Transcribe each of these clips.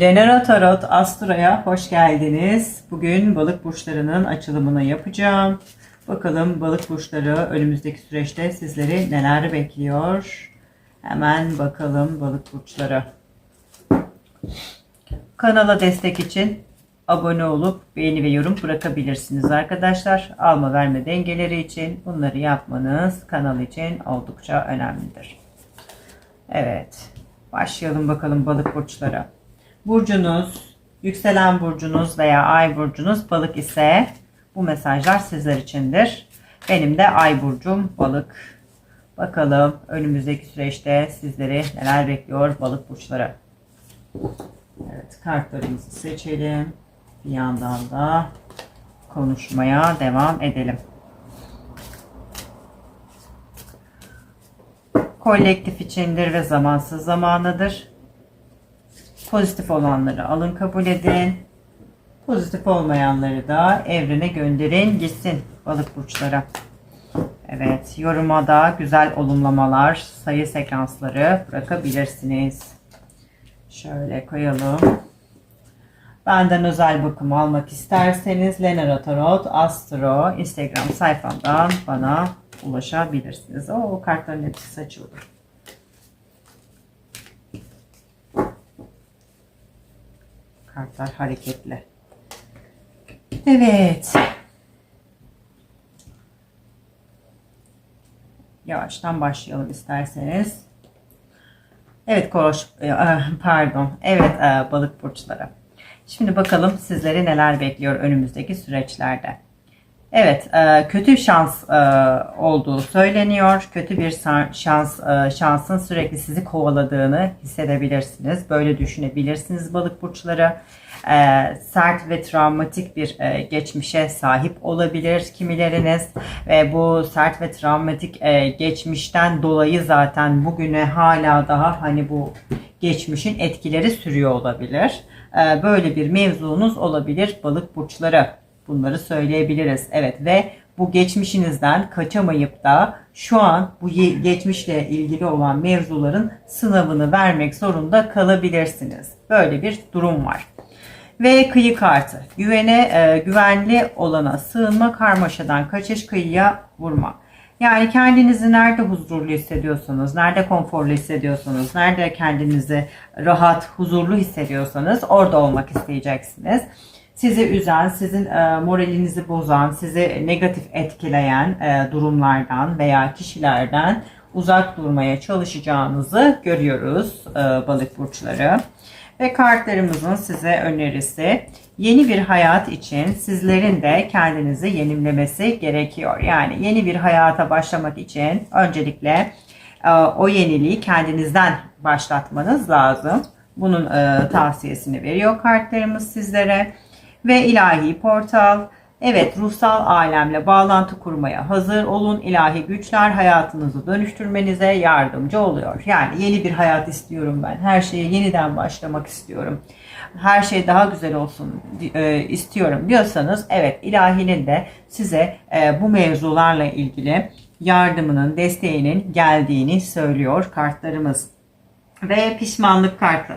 Lenara Tarot Astro'ya hoş geldiniz. Bugün balık burçlarının açılımını yapacağım. Bakalım balık burçları önümüzdeki süreçte sizleri neler bekliyor. Hemen bakalım balık burçları. Kanala destek için abone olup beğeni ve yorum bırakabilirsiniz arkadaşlar. Alma verme dengeleri için bunları yapmanız kanal için oldukça önemlidir. Evet. Başlayalım bakalım balık burçları. Burcunuz, yükselen burcunuz veya ay burcunuz balık ise bu mesajlar sizler içindir. Benim de ay burcum balık. Bakalım önümüzdeki süreçte sizleri neler bekliyor balık burçları. Evet kartlarımızı seçelim. Bir yandan da konuşmaya devam edelim. Kolektif içindir ve zamansız zamanıdır. Pozitif olanları alın kabul edin. Pozitif olmayanları da evrene gönderin gitsin balık burçlara. Evet yoruma da güzel olumlamalar, sayı sekansları bırakabilirsiniz. Şöyle koyalım. Benden özel bakım almak isterseniz Lenara Tarot Astro Instagram sayfamdan bana ulaşabilirsiniz. O kartların hepsi saçıldı. Kartlar hareketli. Evet. Yavaştan başlayalım isterseniz. Evet koş, e, pardon. Evet e, balık burçları. Şimdi bakalım sizleri neler bekliyor önümüzdeki süreçlerde. Evet, e, kötü şans olduğu söyleniyor. Kötü bir şans şansın sürekli sizi kovaladığını hissedebilirsiniz. Böyle düşünebilirsiniz balık burçları. Sert ve travmatik bir geçmişe sahip olabilir kimileriniz ve bu sert ve travmatik geçmişten dolayı zaten bugüne hala daha hani bu geçmişin etkileri sürüyor olabilir. Böyle bir mevzunuz olabilir balık burçları. Bunları söyleyebiliriz. Evet ve bu geçmişinizden kaçamayıp da şu an bu geçmişle ilgili olan mevzuların sınavını vermek zorunda kalabilirsiniz. Böyle bir durum var. Ve kıyı kartı. Güvene, e, güvenli olana sığınma, karmaşadan kaçış, kıyıya vurma. Yani kendinizi nerede huzurlu hissediyorsanız, nerede konforlu hissediyorsanız, nerede kendinizi rahat, huzurlu hissediyorsanız orada olmak isteyeceksiniz sizi üzen, sizin e, moralinizi bozan, sizi negatif etkileyen e, durumlardan veya kişilerden uzak durmaya çalışacağınızı görüyoruz e, balık burçları. Ve kartlarımızın size önerisi yeni bir hayat için sizlerin de kendinizi yenimlemesi gerekiyor. Yani yeni bir hayata başlamak için öncelikle o yeniliği kendinizden başlatmanız lazım. Bunun tavsiyesini veriyor kartlarımız sizlere ve ilahi portal. Evet ruhsal alemle bağlantı kurmaya hazır olun. İlahi güçler hayatınızı dönüştürmenize yardımcı oluyor. Yani yeni bir hayat istiyorum ben. Her şeye yeniden başlamak istiyorum. Her şey daha güzel olsun e, istiyorum diyorsanız evet ilahinin de size e, bu mevzularla ilgili yardımının, desteğinin geldiğini söylüyor kartlarımız. Ve pişmanlık kartı.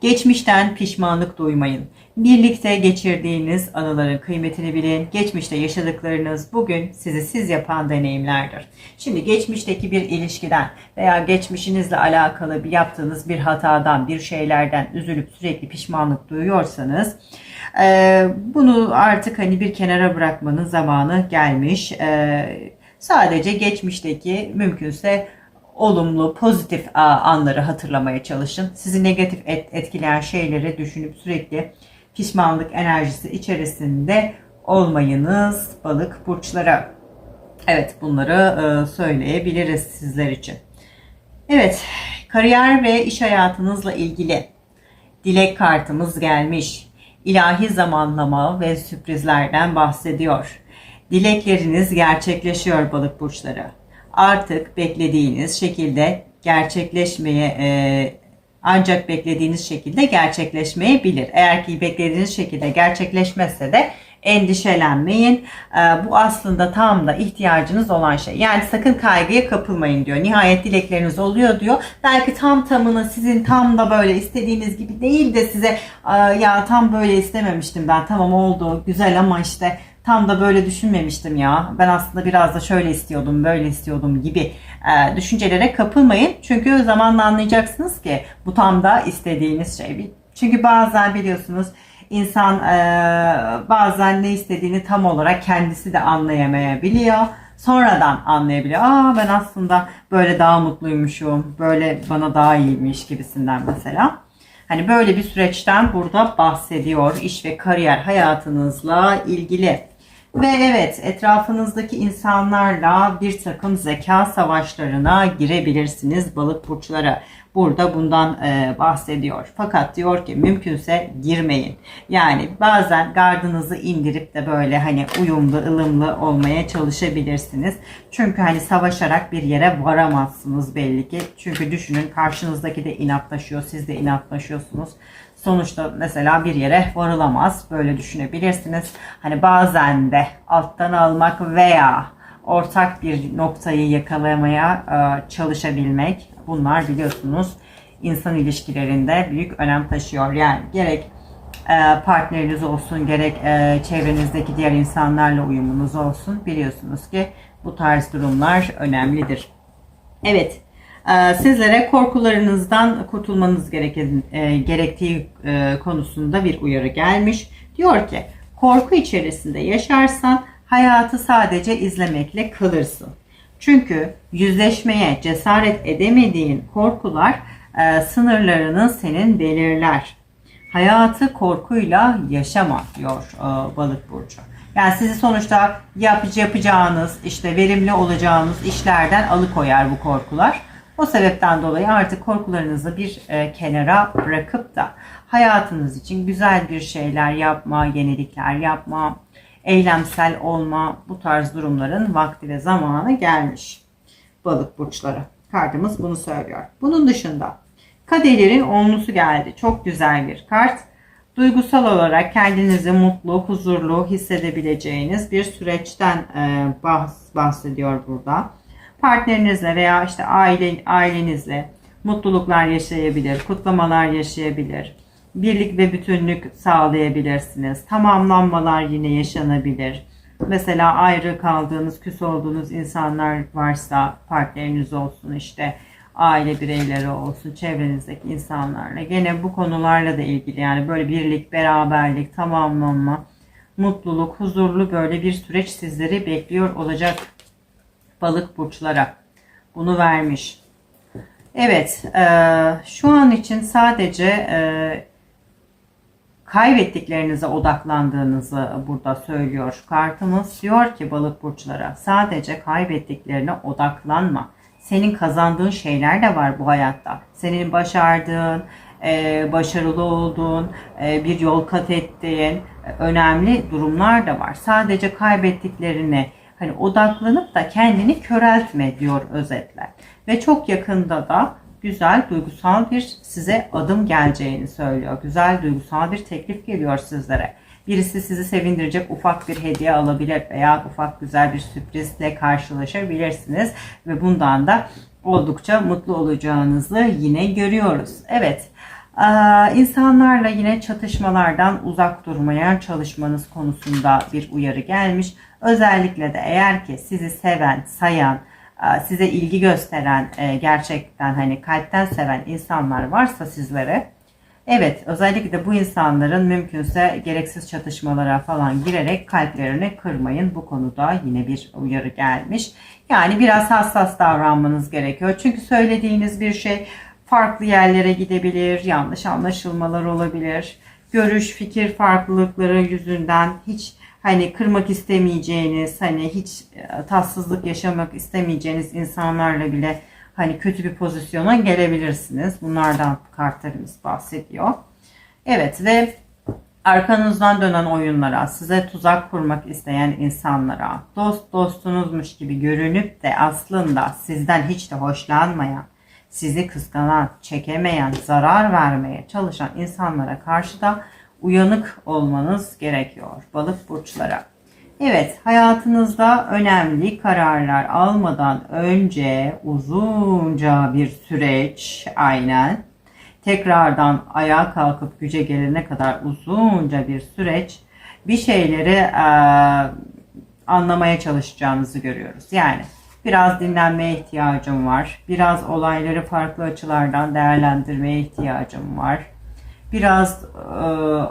Geçmişten pişmanlık duymayın. Birlikte geçirdiğiniz anıların kıymetini bilin. Geçmişte yaşadıklarınız bugün sizi siz yapan deneyimlerdir. Şimdi geçmişteki bir ilişkiden veya geçmişinizle alakalı bir yaptığınız bir hatadan, bir şeylerden üzülüp sürekli pişmanlık duyuyorsanız bunu artık hani bir kenara bırakmanın zamanı gelmiş. Sadece geçmişteki mümkünse olumlu, pozitif anları hatırlamaya çalışın. Sizi negatif etkileyen şeyleri düşünüp sürekli pişmanlık enerjisi içerisinde olmayınız balık burçlara. Evet bunları e, söyleyebiliriz sizler için. Evet kariyer ve iş hayatınızla ilgili dilek kartımız gelmiş. İlahi zamanlama ve sürprizlerden bahsediyor. Dilekleriniz gerçekleşiyor balık burçları. Artık beklediğiniz şekilde gerçekleşmeye e, ancak beklediğiniz şekilde gerçekleşmeyebilir. Eğer ki beklediğiniz şekilde gerçekleşmezse de Endişelenmeyin. Ee, bu aslında tam da ihtiyacınız olan şey. Yani sakın kaygıya kapılmayın diyor. Nihayet dilekleriniz oluyor diyor. Belki tam tamına sizin tam da böyle istediğiniz gibi değil de size "Aa, ya tam böyle istememiştim ben. Tamam oldu güzel ama işte tam da böyle düşünmemiştim ya. Ben aslında biraz da şöyle istiyordum, böyle istiyordum gibi e, düşüncelere kapılmayın. Çünkü zamanla anlayacaksınız ki bu tam da istediğiniz şey. Çünkü bazen biliyorsunuz insan e, bazen ne istediğini tam olarak kendisi de anlayamayabiliyor. Sonradan anlayabiliyor. Aa ben aslında böyle daha mutluymuşum, böyle bana daha iyiymiş gibisinden mesela. Hani böyle bir süreçten burada bahsediyor iş ve kariyer hayatınızla ilgili. Ve evet etrafınızdaki insanlarla bir takım zeka savaşlarına girebilirsiniz balık burçları. Burada bundan e, bahsediyor. Fakat diyor ki mümkünse girmeyin. Yani bazen gardınızı indirip de böyle hani uyumlu, ılımlı olmaya çalışabilirsiniz. Çünkü hani savaşarak bir yere varamazsınız belli ki. Çünkü düşünün karşınızdaki de inatlaşıyor, siz de inatlaşıyorsunuz. Sonuçta mesela bir yere varılamaz. Böyle düşünebilirsiniz. Hani bazen de alttan almak veya ortak bir noktayı yakalamaya e, çalışabilmek. Bunlar biliyorsunuz insan ilişkilerinde büyük önem taşıyor. Yani gerek e, partneriniz olsun gerek e, çevrenizdeki diğer insanlarla uyumunuz olsun. Biliyorsunuz ki bu tarz durumlar önemlidir. Evet. Ee, sizlere korkularınızdan kurtulmanız gereken, e, gerektiği e, konusunda bir uyarı gelmiş. Diyor ki korku içerisinde yaşarsan hayatı sadece izlemekle kalırsın. Çünkü yüzleşmeye cesaret edemediğin korkular e, sınırlarını senin belirler. Hayatı korkuyla yaşama diyor e, balık burcu. Yani sizi sonuçta yap, yapacağınız, işte verimli olacağınız işlerden alıkoyar bu korkular. O sebepten dolayı artık korkularınızı bir e, kenara bırakıp da hayatınız için güzel bir şeyler yapma, yenilikler yapma, eylemsel olma bu tarz durumların vakti ve zamanı gelmiş. Balık burçları. Kartımız bunu söylüyor. Bunun dışında kadehlerin onlusu geldi. Çok güzel bir kart. Duygusal olarak kendinizi mutlu, huzurlu hissedebileceğiniz bir süreçten e, bahs- bahsediyor burada partnerinizle veya işte aile ailenizle mutluluklar yaşayabilir, kutlamalar yaşayabilir. Birlik ve bütünlük sağlayabilirsiniz. Tamamlanmalar yine yaşanabilir. Mesela ayrı kaldığınız, küs olduğunuz insanlar varsa partneriniz olsun işte aile bireyleri olsun, çevrenizdeki insanlarla. Gene bu konularla da ilgili yani böyle birlik, beraberlik, tamamlanma, mutluluk, huzurlu böyle bir süreç sizleri bekliyor olacak balık burçlara. Bunu vermiş. Evet, e, şu an için sadece e, kaybettiklerinize odaklandığınızı burada söylüyor. Kartımız diyor ki balık burçlara sadece kaybettiklerine odaklanma. Senin kazandığın şeyler de var bu hayatta. Senin başardığın, e, başarılı olduğun, e, bir yol kat ettiğin e, önemli durumlar da var. Sadece kaybettiklerini hani odaklanıp da kendini köreltme diyor özetle. Ve çok yakında da güzel duygusal bir size adım geleceğini söylüyor. Güzel duygusal bir teklif geliyor sizlere. Birisi sizi sevindirecek ufak bir hediye alabilir veya ufak güzel bir sürprizle karşılaşabilirsiniz ve bundan da oldukça mutlu olacağınızı yine görüyoruz. Evet. İnsanlarla yine çatışmalardan uzak durmaya çalışmanız konusunda bir uyarı gelmiş. Özellikle de eğer ki sizi seven, sayan, e, size ilgi gösteren, e, gerçekten hani kalpten seven insanlar varsa sizlere Evet, özellikle de bu insanların mümkünse gereksiz çatışmalara falan girerek kalplerini kırmayın. Bu konuda yine bir uyarı gelmiş. Yani biraz hassas davranmanız gerekiyor. Çünkü söylediğiniz bir şey farklı yerlere gidebilir, yanlış anlaşılmalar olabilir. Görüş, fikir farklılıkları yüzünden hiç hani kırmak istemeyeceğiniz, hani hiç e, tatsızlık yaşamak istemeyeceğiniz insanlarla bile hani kötü bir pozisyona gelebilirsiniz. Bunlardan kartlarımız bahsediyor. Evet ve arkanızdan dönen oyunlara, size tuzak kurmak isteyen insanlara, dost dostunuzmuş gibi görünüp de aslında sizden hiç de hoşlanmayan, sizi kıskanan, çekemeyen, zarar vermeye çalışan insanlara karşı da uyanık olmanız gerekiyor balık burçlara. Evet, hayatınızda önemli kararlar almadan önce uzunca bir süreç aynen tekrardan ayağa kalkıp güce gelene kadar uzunca bir süreç bir şeyleri e, anlamaya çalışacağınızı görüyoruz. Yani biraz dinlenmeye ihtiyacım var. Biraz olayları farklı açılardan değerlendirmeye ihtiyacım var. Biraz e,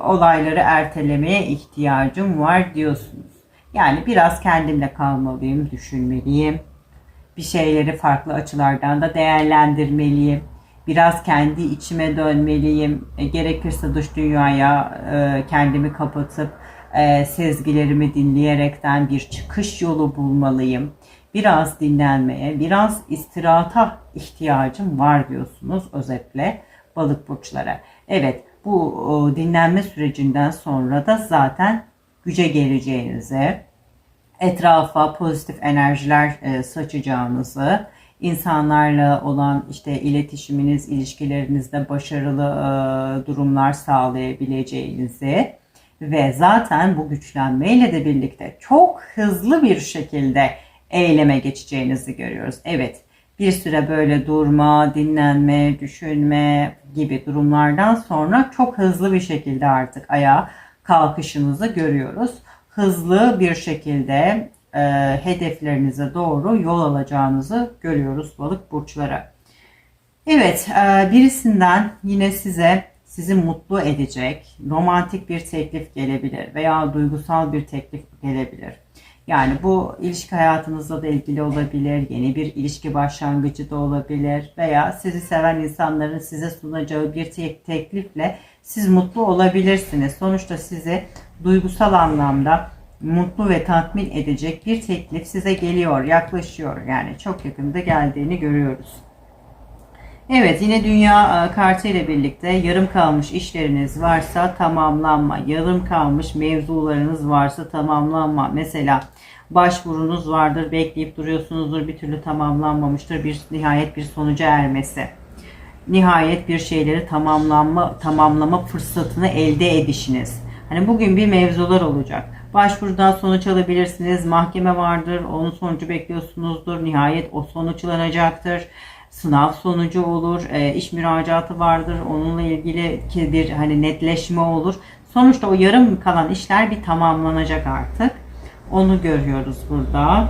olayları ertelemeye ihtiyacım var diyorsunuz. Yani biraz kendimle kalmalıyım, düşünmeliyim. Bir şeyleri farklı açılardan da değerlendirmeliyim. Biraz kendi içime dönmeliyim. E, gerekirse dış dünyaya e, kendimi kapatıp e, sezgilerimi dinleyerekten bir çıkış yolu bulmalıyım. Biraz dinlenmeye, biraz istirahata ihtiyacım var diyorsunuz özetle balık burçlara. Evet bu dinlenme sürecinden sonra da zaten güce geleceğinizi, etrafa pozitif enerjiler e, saçacağınızı, insanlarla olan işte iletişiminiz, ilişkilerinizde başarılı e, durumlar sağlayabileceğinizi ve zaten bu güçlenmeyle de birlikte çok hızlı bir şekilde eyleme geçeceğinizi görüyoruz. Evet, bir süre böyle durma, dinlenme, düşünme gibi durumlardan sonra çok hızlı bir şekilde artık ayağa kalkışınızı görüyoruz. Hızlı bir şekilde e, hedeflerinize doğru yol alacağınızı görüyoruz balık burçlara. Evet, e, birisinden yine size sizi mutlu edecek romantik bir teklif gelebilir veya duygusal bir teklif gelebilir. Yani bu ilişki hayatınızla da ilgili olabilir, yeni bir ilişki başlangıcı da olabilir veya sizi seven insanların size sunacağı bir teklifle siz mutlu olabilirsiniz. Sonuçta sizi duygusal anlamda mutlu ve tatmin edecek bir teklif size geliyor, yaklaşıyor. Yani çok yakında geldiğini görüyoruz. Evet yine dünya e, kartı ile birlikte yarım kalmış işleriniz varsa tamamlanma, yarım kalmış mevzularınız varsa tamamlanma. Mesela başvurunuz vardır, bekleyip duruyorsunuzdur, bir türlü tamamlanmamıştır, bir nihayet bir sonuca ermesi. Nihayet bir şeyleri tamamlanma, tamamlama fırsatını elde edişiniz. Hani bugün bir mevzular olacak. Başvurudan sonuç alabilirsiniz. Mahkeme vardır. Onun sonucu bekliyorsunuzdur. Nihayet o sonuçlanacaktır sınav sonucu olur, e, iş müracaatı vardır, onunla ilgili bir hani netleşme olur. Sonuçta o yarım kalan işler bir tamamlanacak artık. Onu görüyoruz burada.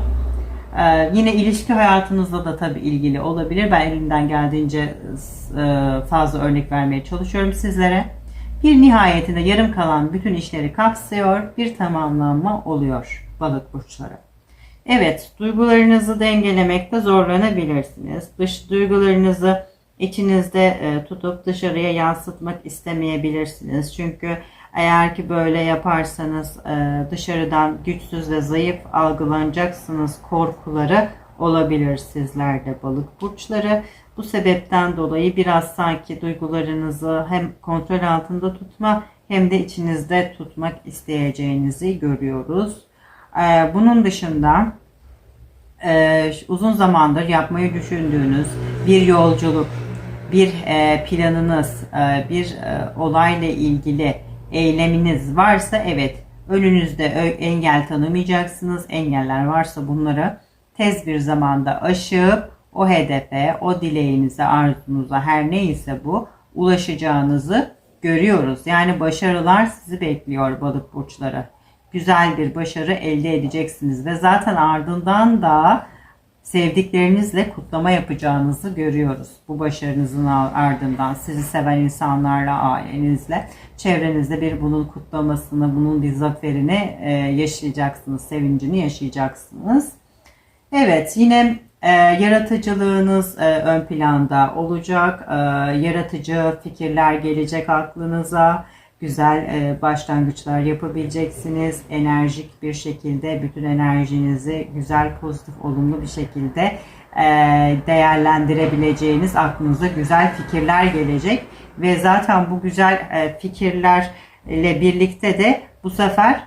Ee, yine ilişki hayatınızda da tabii ilgili olabilir. Ben elimden geldiğince e, fazla örnek vermeye çalışıyorum sizlere. Bir nihayetinde yarım kalan bütün işleri kapsıyor, bir tamamlanma oluyor balık burçları. Evet, duygularınızı dengelemekte zorlanabilirsiniz. Dış duygularınızı içinizde e, tutup dışarıya yansıtmak istemeyebilirsiniz. Çünkü eğer ki böyle yaparsanız e, dışarıdan güçsüz ve zayıf algılanacaksınız korkuları olabilir sizlerde balık burçları. Bu sebepten dolayı biraz sanki duygularınızı hem kontrol altında tutma hem de içinizde tutmak isteyeceğinizi görüyoruz. Ee, bunun dışında e, uzun zamandır yapmayı düşündüğünüz bir yolculuk, bir e, planınız, e, bir olayla ilgili eyleminiz varsa evet önünüzde engel tanımayacaksınız. Engeller varsa bunları tez bir zamanda aşıp o hedefe, o dileğinize, arzunuza her neyse bu ulaşacağınızı görüyoruz. Yani başarılar sizi bekliyor balık burçları güzel bir başarı elde edeceksiniz ve zaten ardından da sevdiklerinizle kutlama yapacağınızı görüyoruz. Bu başarınızın ardından sizi seven insanlarla, ailenizle, çevrenizde bir bunun kutlamasını, bunun bir zaferini e, yaşayacaksınız, sevincini yaşayacaksınız. Evet, yine e, yaratıcılığınız e, ön planda olacak. E, yaratıcı fikirler gelecek aklınıza güzel e, başlangıçlar yapabileceksiniz. Enerjik bir şekilde bütün enerjinizi güzel, pozitif, olumlu bir şekilde e, değerlendirebileceğiniz aklınıza güzel fikirler gelecek. Ve zaten bu güzel e, fikirlerle birlikte de bu sefer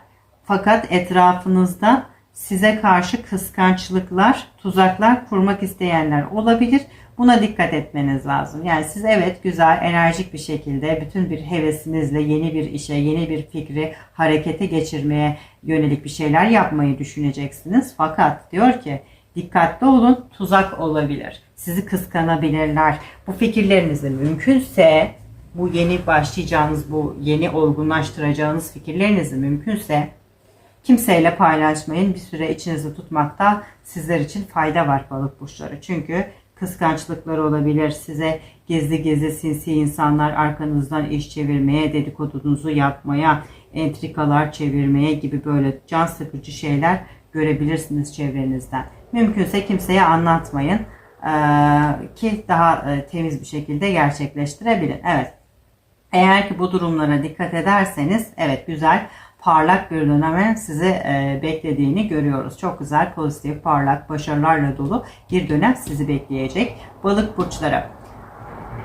fakat etrafınızda size karşı kıskançlıklar, tuzaklar kurmak isteyenler olabilir. Buna dikkat etmeniz lazım. Yani siz evet güzel, enerjik bir şekilde bütün bir hevesinizle yeni bir işe, yeni bir fikri harekete geçirmeye yönelik bir şeyler yapmayı düşüneceksiniz. Fakat diyor ki dikkatli olun, tuzak olabilir. Sizi kıskanabilirler. Bu fikirlerinizi mümkünse bu yeni başlayacağınız, bu yeni olgunlaştıracağınız fikirlerinizi mümkünse kimseyle paylaşmayın. Bir süre içinizde tutmakta sizler için fayda var balık burçları. Çünkü kıskançlıklar olabilir. Size gizli gizli sinsi insanlar arkanızdan iş çevirmeye, dedikodunuzu yapmaya, entrikalar çevirmeye gibi böyle can sıkıcı şeyler görebilirsiniz çevrenizden. Mümkünse kimseye anlatmayın eee, ki daha e, temiz bir şekilde gerçekleştirebilin. Evet. Eğer ki bu durumlara dikkat ederseniz evet güzel parlak bir dönemin sizi e, beklediğini görüyoruz. Çok güzel, pozitif, parlak, başarılarla dolu bir dönem sizi bekleyecek. Balık burçları.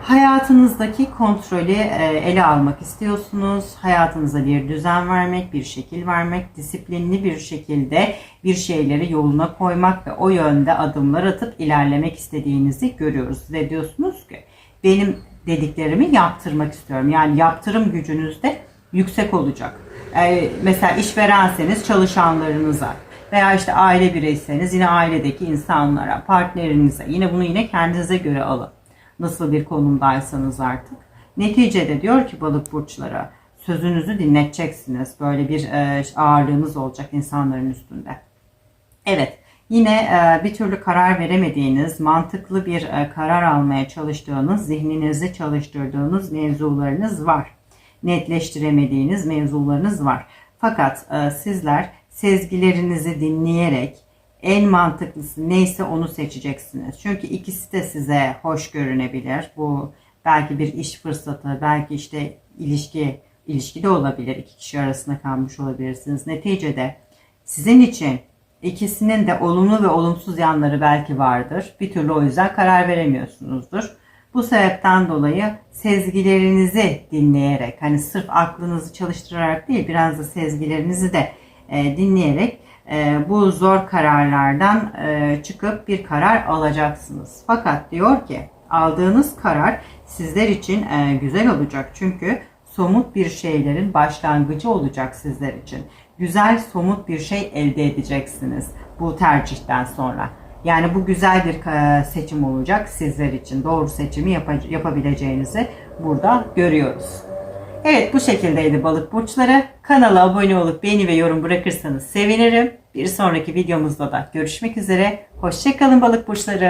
Hayatınızdaki kontrolü e, ele almak istiyorsunuz. Hayatınıza bir düzen vermek, bir şekil vermek, disiplinli bir şekilde bir şeyleri yoluna koymak ve o yönde adımlar atıp ilerlemek istediğinizi görüyoruz. Ve diyorsunuz ki benim dediklerimi yaptırmak istiyorum. Yani yaptırım gücünüz de yüksek olacak. E, mesela işverenseniz çalışanlarınıza veya işte aile bireyseniz yine ailedeki insanlara, partnerinize yine bunu yine kendinize göre alın nasıl bir konumdaysanız artık. Neticede diyor ki balık burçlara sözünüzü dinleteceksiniz. Böyle bir e, ağırlığınız olacak insanların üstünde. Evet yine e, bir türlü karar veremediğiniz, mantıklı bir karar almaya çalıştığınız, zihninizi çalıştırdığınız mevzularınız var. Netleştiremediğiniz mevzularınız var. Fakat e, sizler sezgilerinizi dinleyerek en mantıklısı neyse onu seçeceksiniz. Çünkü ikisi de size hoş görünebilir. Bu belki bir iş fırsatı, belki işte ilişki, ilişki de olabilir. İki kişi arasında kalmış olabilirsiniz. Neticede sizin için ikisinin de olumlu ve olumsuz yanları belki vardır. Bir türlü o yüzden karar veremiyorsunuzdur. Bu sebepten dolayı sezgilerinizi dinleyerek, hani sırf aklınızı çalıştırarak değil, biraz da sezgilerinizi de e, dinleyerek e, bu zor kararlardan e, çıkıp bir karar alacaksınız. Fakat diyor ki aldığınız karar sizler için e, güzel olacak. Çünkü somut bir şeylerin başlangıcı olacak sizler için. Güzel somut bir şey elde edeceksiniz bu tercihten sonra. Yani bu güzel bir e, seçim olacak sizler için. Doğru seçimi yapa- yapabileceğinizi burada görüyoruz. Evet bu şekildeydi balık burçları. Kanala abone olup beğeni ve yorum bırakırsanız sevinirim. Bir sonraki videomuzda da görüşmek üzere. Hoşçakalın balık burçları.